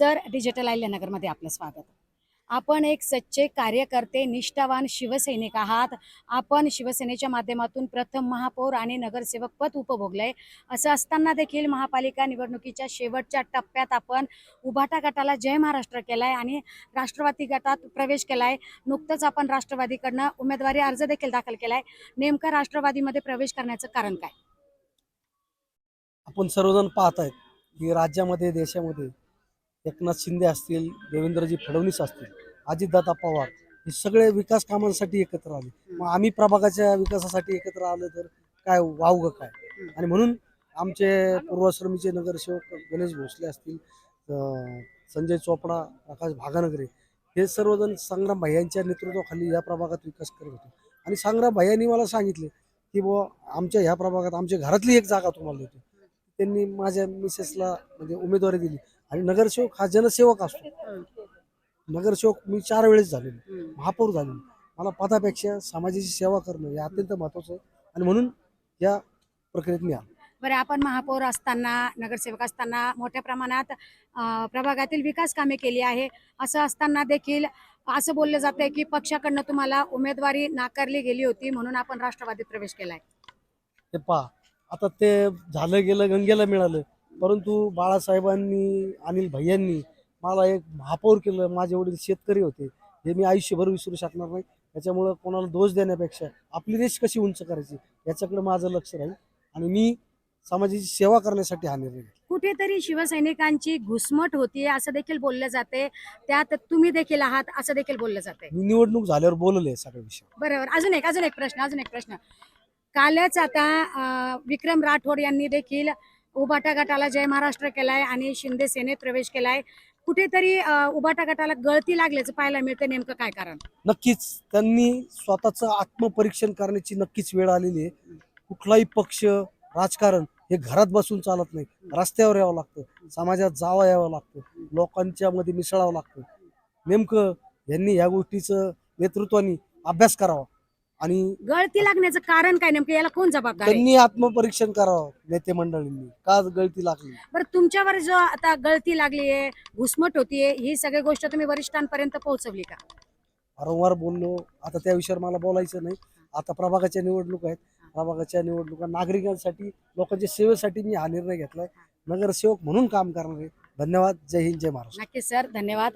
Sir digital आयल्यानगरमध्ये आपलं स्वागत. आपण एक सच्चे कार्यकर्ते निष्ठावान शिवसैनिक आहात. आपण शिवसेनेच्या माध्यमातून प्रथम महापौर आणि नगरसेवक पद उपभोगलंय. असं असताना देखील महापालिका निवडणुकीच्या शेवटच्या टप्प्यात आपण उभाटा गटाला जय महाराष्ट्र केलाय आणि राष्ट्रवादी गटात प्रवेश केलाय. नुकतंच आपण राष्ट्रवादीकडनं उमेदवारी अर्ज देखील दाखल केलाय. नेमका राष्ट्रवादीमध्ये प्रवेश करण्याचं कारण काय? आपण सर्वजण पाहत आहेत की राज्यामध्ये देशामध्ये एकनाथ शिंदे असतील देवेंद्रजी फडणवीस असतील अजितदादा पवार हे सगळे विकास कामांसाठी एकत्र आले. मग आम्ही प्रभागाच्या विकासासाठी एकत्र आलो तर काय वावग काय? आणि म्हणून आमचे पूर्वाश्रमीचे नगरसेवक गणेश भोसले असतील संजय चोपडा प्रकाश भागानगरे हे सर्वजण संग्राम भाईयांच्या नेतृत्वाखाली या प्रभागात विकास करत होते. आणि संग्राम भाईयांनी मला सांगितले की बुवा आमच्या ह्या प्रभागात आमच्या घरातली एक जागा तुम्हाला देतो. त्यांनी माझ्या मिसेसला म्हणजे उमेदवारी दिली. आणि नगरसेवक हा जनसेवक असतो. नगरसेवक मी चार वेळेस झालेलो. महापौर झालेलो. मला पदापेक्षा समाजाची सेवा करणं हे अत्यंत महत्वाचं आहे. आणि म्हणून या प्रक्रियेत मी आलो. बरं आपण महापौर असताना नगरसेवक असताना मोठ्या प्रमाणात प्रभागातील विकास कामे केली आहे. असं असताना देखील असं बोललं जातंय की पक्षाकडनं तुम्हाला उमेदवारी नाकारली गेली होती म्हणून आपण राष्ट्रवादीत प्रवेश केलाय. ते पहा आता ते झालं गेलं गंगेला मिळालं. परंतु बाळासाहेबांनी अनिल भैयांनी मला एक महापौर केलं. माझे वडील शेतकरी होते. हे मी आयुष्यभर विसरू शकणार नाही. त्याच्यामुळं कोणाला दोष देण्यापेक्षा आपली रेष कशी उंच करायची याच्याकडे माझं लक्ष राहील आणि मी समाजाची सेवा करण्यासाठी हा निर्णय. कुठेतरी शिवसैनिकांची घुसमट होतीये असं देखील बोललं जाते त्यात तुम्ही देखील आहात असं देखील बोललं जाते मी निवडणूक झाल्यावर बोलले सगळ्या विषय बरोबर. अजून एक अजून एक प्रश्न अजून एक प्रश्न. कालच आता विक्रम राठोड यांनी देखील उबाटा गटाला जय महाराष्ट्र केलाय आणि शिंदे सेनेत प्रवेश केलाय. कुठेतरी उभाटा गटाला गळती लागल्याचं पाहायला मिळतं नेमकं काय कारण? नक्कीच. त्यांनी स्वतःचं आत्मपरीक्षण करण्याची नक्कीच वेळ आलेली आहे. कुठलाही पक्ष राजकारण हे घरात बसून चालत नाही. रस्त्यावर यावं लागतं. समाजात जावं यावं लागतं. लोकांच्या मध्ये मिसळावं लागतं. नेमकं यांनी ह्या गोष्टीचं नेतृत्वाने अभ्यास करावा. आणि गळती लागण्याचं कारण काय नेमकं? याला कोण जबाबदार आहे? त्यांनी आत्मपरीक्षण करावं नेते मंडळींनी. का गळती लागली? बरं तुमच्यावर जो आता गळती लागली आहे घुसमट होतीये ही सगळी गोष्ट तुम्ही वरिष्ठांपर्यंत पोहोचवली का? वारंवार बोललो. आता त्या विषयावर मला बोलायचं नाही. आता प्रभागाच्या निवडणूक आहेत. प्रभागाच्या निवडणुका नागरिकांसाठी लोकांच्या सेवेसाठी मी हा निर्णय घेतलाय. नगरसेवक म्हणून काम करणार. आहे धन्यवाद. जय हिंद जय महाराष्ट्र. नक्कीच सर. धन्यवाद.